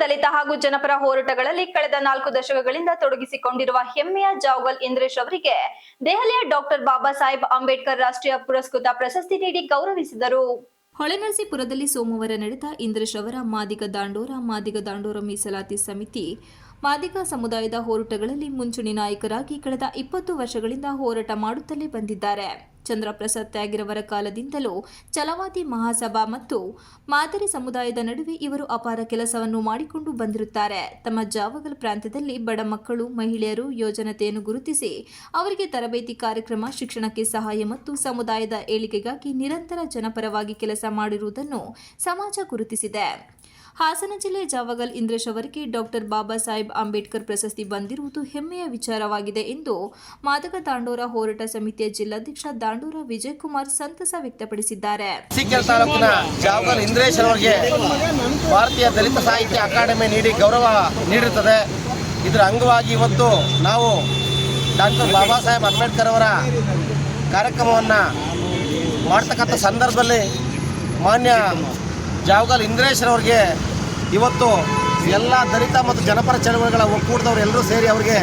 ದಲಿತ ಹಾಗೂ ಜನಪರ ಹೋರಾಟಗಳಲ್ಲಿ ಕಳೆದ ನಾಲ್ಕು ದಶಕಗಳಿಂದ ತೊಡಗಿಸಿಕೊಂಡಿರುವ ಹೆಮ್ಮೆಯ ಜಾವಗಲ್ ಇಂದ್ರೇಶ್ ಅವರಿಗೆ ದೆಹಲಿಯ ಡಾಕ್ಟರ್ ಬಾಬಾ ಸಾಹೇಬ್ ಅಂಬೇಡ್ಕರ್ ರಾಷ್ಟ್ರೀಯ ಪುರಸ್ಕೃತ ಪ್ರಶಸ್ತಿ ನೀಡಿ ಗೌರವಿಸಿದರು. ಹೊಳೆನರಸೀಪುರದಲ್ಲಿ ಸೋಮವಾರ ನಡೆದ ಇಂದ್ರೇಶ್ ಅವರ ಮಾದಿಗ ದಾಂಡೋರ ಮಾದಿಗ ದಾಂಡೋರ ಮೀಸಲಾತಿ ಸಮಿತಿ, ಮಾದಿಗ ಸಮುದಾಯದ ಹೋರಾಟಗಳಲ್ಲಿ ಮುಂಚೂಣಿ ನಾಯಕರಾಗಿ ಕಳೆದ ಇಪ್ಪತ್ತು ವರ್ಷಗಳಿಂದ ಹೋರಾಟ ಮಾಡುತ್ತಲೇ ಬಂದಿದ್ದಾರೆ. ಚಂದ್ರಪ್ರಸಾದ್ ತ್ಯಾಗಿರವರ ಕಾಲದಿಂದಲೂ ಛಲವಾದಿ ಮಹಾಸಭಾ ಮತ್ತು ಮಾದರಿ ಸಮುದಾಯದ ನಡುವೆ ಇವರು ಅಪಾರ ಕೆಲಸವನ್ನು ಮಾಡಿಕೊಂಡು ಬಂದಿರುತ್ತಾರೆ. ತಮ್ಮ ಜಾವಗಲ್ ಪ್ರಾಂತ್ಯದಲ್ಲಿ ಬಡ ಮಕ್ಕಳು, ಮಹಿಳೆಯರು ಯೋಜನತೆಯನ್ನು ಗುರುತಿಸಿ ಅವರಿಗೆ ತರಬೇತಿ ಕಾರ್ಯಕ್ರಮ, ಶಿಕ್ಷಣಕ್ಕೆ ಸಹಾಯ ಮತ್ತು ಸಮುದಾಯದ ಏಳಿಗೆಗಾಗಿ ನಿರಂತರ ಜನಪರವಾಗಿ ಕೆಲಸ ಮಾಡಿರುವುದನ್ನು ಸಮಾಜ ಗುರುತಿಸಿದೆ. ಹಾಸನ ಜಿಲ್ಲೆ ಜಾವಗಲ್ ಇಂದ್ರೇಶ್ ಅವರಿಗೆ ಡಾಕ್ಟರ್ ಬಾಬಾ ಸಾಹೇಬ್ ಅಂಬೇಡ್ಕರ್ ಪ್ರಶಸ್ತಿ ಬಂದಿರುವುದು ಹೆಮ್ಮೆಯ ವಿಚಾರವಾಗಿದೆ ಎಂದು ಮಾದಕ ದಾಂಡೋರ ಹೋರಾಟ ಸಮಿತಿಯ ಜಿಲ್ಲಾಧ್ಯಕ್ಷ ದಾಂಡೋರ ವಿಜಯಕುಮಾರ್ ಸಂತಸ ವ್ಯಕ್ತಪಡಿಸಿದ್ದಾರೆ. ತಾಲೂಕಿನ ಜಾವಗಲ್ ಇಂದ್ರೇಶ್ ಅವರಿಗೆ ಭಾರತೀಯ ದಲಿತ ಸಾಹಿತ್ಯ ಅಕಾಡೆಮಿ ನೀಡಿ ಗೌರವ ನೀಡುತ್ತದೆ. ಇದರ ಅಂಗವಾಗಿ ಇವತ್ತು ನಾವು ಡಾಕ್ಟರ್ ಬಾಬಾ ಸಾಹೇಬ್ ಅಂಬೇಡ್ಕರ್ ಅವರ ಕಾರ್ಯಕ್ರಮವನ್ನು ಮಾಡ್ತಕ್ಕಂಥ ಸಂದರ್ಭದಲ್ಲಿ ಮಾನ್ಯ ಜಾವಗಲ್ ಇಂದ್ರೇಶ್ ಅವರಿಗೆ ಇವತ್ತು ಎಲ್ಲ ದಲಿತ ಮತ್ತು ಜನಪರ ಚಳವಳಿಗಳ ಒಕ್ಕೂಟದವರು ಎಲ್ಲರೂ ಸೇರಿ ಅವರಿಗೆ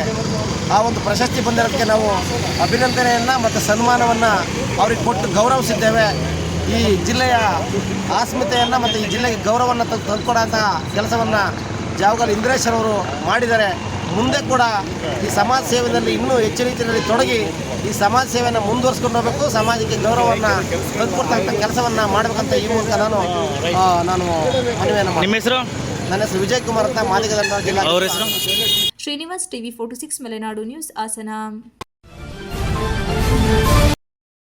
ಆ ಒಂದು ಪ್ರಶಸ್ತಿ ಬಂದಿರೋದಕ್ಕೆ ನಾವು ಅಭಿನಂದನೆಯನ್ನು ಮತ್ತು ಸನ್ಮಾನವನ್ನು ಅವ್ರಿಗೆ ಕೊಟ್ಟು ಗೌರವಿಸಿದ್ದೇವೆ. ಈ ಜಿಲ್ಲೆಯ ಅಸ್ಮಿತೆಯನ್ನು ಮತ್ತು ಈ ಜಿಲ್ಲೆಗೆ ಗೌರವವನ್ನು ತಂದು ತಂದುಕೊಡೋಂಥ ಕೆಲಸವನ್ನು ಜಾವಗಲ್ ಇಂದ್ರೇಶ್ವರವರು ಮಾಡಿದ್ದಾರೆ. ಮುಂದೆ ಕೂಡ ಈ ಸಮಾಜ ಸೇವೆಯಲ್ಲಿ ಇನ್ನೂ ಹೆಚ್ಚು ರೀತಿಯಲ್ಲಿ ತೊಡಗಿ ಈ ಸಮಾಜ ಸೇವೆಯನ್ನು ಮುಂದುವರಿಸ್ಕೊಂಡು ಹೋಗಬೇಕು ಸಮಾಜಕ್ಕೆ ಗೌರವವನ್ನು ತಂದುಕೊಡ್ತಕ್ಕಂಥ ಕೆಲಸವನ್ನು ಮಾಡಬೇಕಂತ ಈ ಮೂಲಕ ನಾನು ನಾನು ಮನವಿಯನ್ನು ನಿಮ್ಮ. ಹೆಸರು? ನನ್ನ ಹೆಸರು ವಿಜಯ್ ಕುಮಾರ್ ಅಂತ ಮಾದಿಗದಂಡ ಜಿಲ್ಲಾ Srinivas TV forty six Malenadu news Hassan.